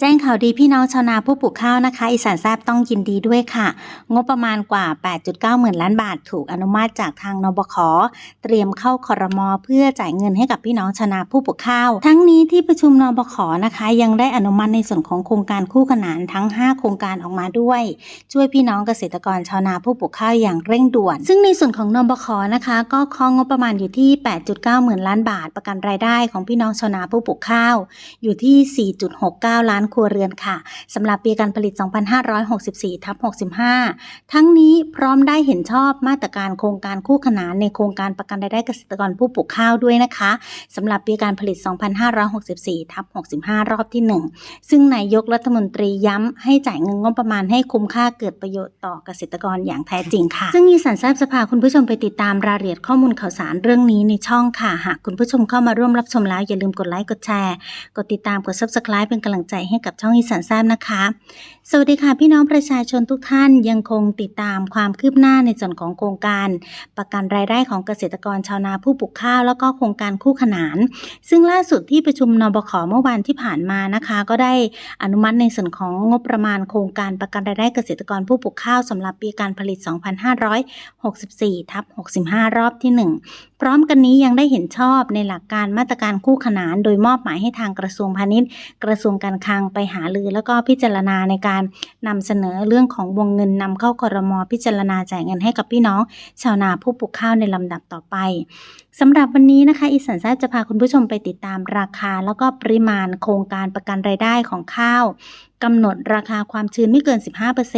แจ้งข่าวดีพี่น้องชาวนาผู้ปลูกข้าวนะคะ อีสานแซบต้องยินดีด้วยค่ะ งบประมาณกว่า 8.9 หมื่นล้านบาทถูกอนุมัติจากทางนบขเตรียมเข้าคอรมอเพื่อจ่ายเงินให้กับพี่น้องชาวนาผู้ปลูกข้าว ทั้งนี้ที่ประชุมนบขนะคะ ยังได้อนุมัติในส่วนของโครงการคู่ขนานทั้ง 5 โครงการออกมาด้วย ช่วยพี่น้องเกษตรกรชาวนาผู้ปลูกข้าวอย่างเร่งด่วน ซึ่งในส่วนของนบขนะคะ ก็ของงบประมาณอยู่ที่ 8.9 หมื่นล้านบาท ประกันรายได้ของพี่น้องชาวนาผู้ปลูกข้าว อยู่ที่ 4.69 ล้านครัวเรือนค่ะสำหรับปีการผลิต 2564ทับ65 ทั้งนี้พร้อมได้เห็นชอบมาตรการโครงการคู่ขนานในโครงการประกันรายได้เกษตรกรผู้ปลูกข้าวด้วยนะคะสำหรับปีการผลิต 2564ทับ65 รอบที่ 1 ซึ่งนายกรัฐมนตรีย้ำให้จ่ายเงินงบประมาณให้คุ้มค่าเกิดประโยชน์ต่อเกษตรกรอย่างแท้จริงค่ะ ซึ่งอีสานแซบจะพาคุณผู้ชมไปติดตามรายละเอียดข้อมูลข่าวสารเรื่องนี้ในช่องค่ะ หากคุณผู้ชมเข้ามาร่วมรับชมแล้วอย่าลืมกดไลค์กดแชร์ กดติดตามกด subscribe เป็นกำลังใจให้กับช่องอีสานแซมนะคะ สวัสดีค่ะพี่น้องประชาชนทุกท่านยังคงติดตามความคืบหน้าในส่วนของโครงการ ประกันรายได้ของเกษตรกรชาวนาผู้ปลูกข้าว แล้วก็โครงการคู่ขนาน ซึ่งล่าสุดที่ประชุมนบขเมื่อวานที่ผ่านมานะคะ ก็ได้อนุมัติในส่วนของงบประมาณโครงการประกันรายได้เกษตรกรผู้ปลูกข้าวสำหรับปีการผลิต 2564ทับ65 รอบที่ 1พร้อมกันนี้ยังได้เห็นชอบในหลักการมาตรการคู่ขนาน โดยมอบหมายให้ทางกระทรวงพาณิชย์ กระทรวงการคลังไปหารือ แล้วก็พิจารณาในการนำเสนอเรื่องของวงเงินนำเข้าคอรมอพิจารณาจ่ายเงินให้กับพี่น้อง ชาวนาผู้ปลูกข้าวในลำดับต่อไปสำหรับวันนี้นะคะ อีสานแซจะพาคุณผู้ชมไปติดตามราคา แล้วก็ปริมาณโครงการประกันรายได้ของข้าวกำหนดราคาความชื้นไม่เกิน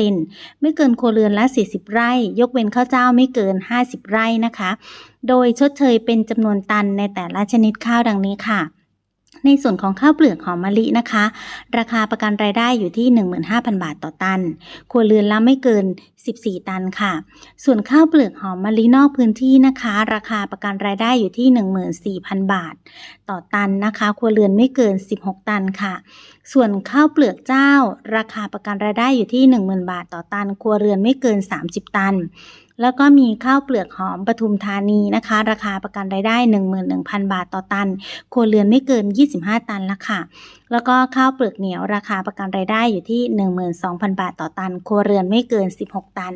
15%ไม่เกินครัวเรือนละ 40 ไร่ ยกเว้นข้าวเจ้าไม่เกิน 50 ไร่นะคะ โดยชดเชยเป็นจำนวนตันในแต่ละชนิดข้าวดังนี้ค่ะ ในส่วนของข้าวเปลือกหอมมะลินะคะ ราคาประกันรายได้อยู่ที่ 15,000 บาทต่อตันครัวเรือนละไม่เกิน 14 ตันค่ะ ส่วนข้าวเปลือกหอมมะลินอกพื้นที่นะคะ ราคาประกันรายได้อยู่ที่ 14,000 บาท ต่อตันนะคะครัวเรือนไม่เกิน 16 ตันค่ะ ส่วนข้าวเปลือกเจ้า ราคาประกันรายได้อยู่ที่ 10,000 บาทต่อตันครัวเรือนไม่เกิน 30 ตัน แล้วก็มีข้าวเปลือกหอมปทุมธานีนะคะ ราคาประกันรายได้ 11,000 บาทต่อตัน ครัวเรือนไม่เกิน 25 ตันละค่ะ แล้วก็ข้าวเปลือกเหนียวราคาประกันรายได้อยู่ที่ 12,000 บาทต่อตัน ครัวเรือนไม่เกิน 16 ตัน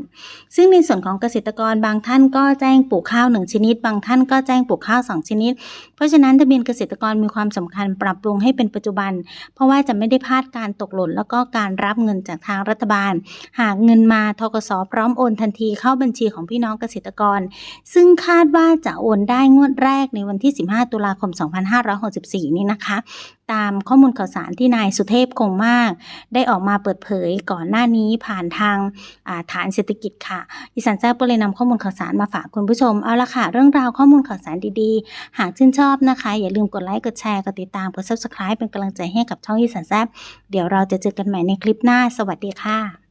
ซึ่งในส่วนของเกษตรกรบางท่านก็แจ้งปลูกข้าว 1 ชนิด บางท่านก็แจ้งปลูกข้าว 2 ชนิด เพราะฉะนั้นทะเบียนเกษตรกรมีความสำคัญปรับปรุงให้เป็นปัจจุบัน เพราะว่าจะไม่ได้พลาดการตกหล่นแล้วก็การรับเงินจากทางรัฐบาล หากเงินมาทกสพร้อมโอนทันทีเข้าบัญชีของพี่น้องเกษตรกร ซึ่งคาดว่าจะโอนได้งวดแรกในวันที่ 15 ตุลาคม 2564 นี้นะคะ ตามข้อมูลข่าวสารที่นายสุเทพคงมาก ได้ออกมาเปิดเผยก่อนหน้านี้ผ่านทางาฐานเศรษฐกิจค่ะอีสานแจ้ก็เลยนำข้อมูลข่าวสารมาฝากคุณผู้ชม เอาละค่ะ เรื่องราวข้อมูลข่าวสารดีๆ หากชื่นชอบนะคะ อย่าลืมกดไลค์ กดแชร์ กดติดตาม กด subscribe เป็นกำลังใจให้กับช่องอีสานแซบเดี๋ยวเราจะเจอกันใหม่ในคลิปหน้า สวัสดีค่ะ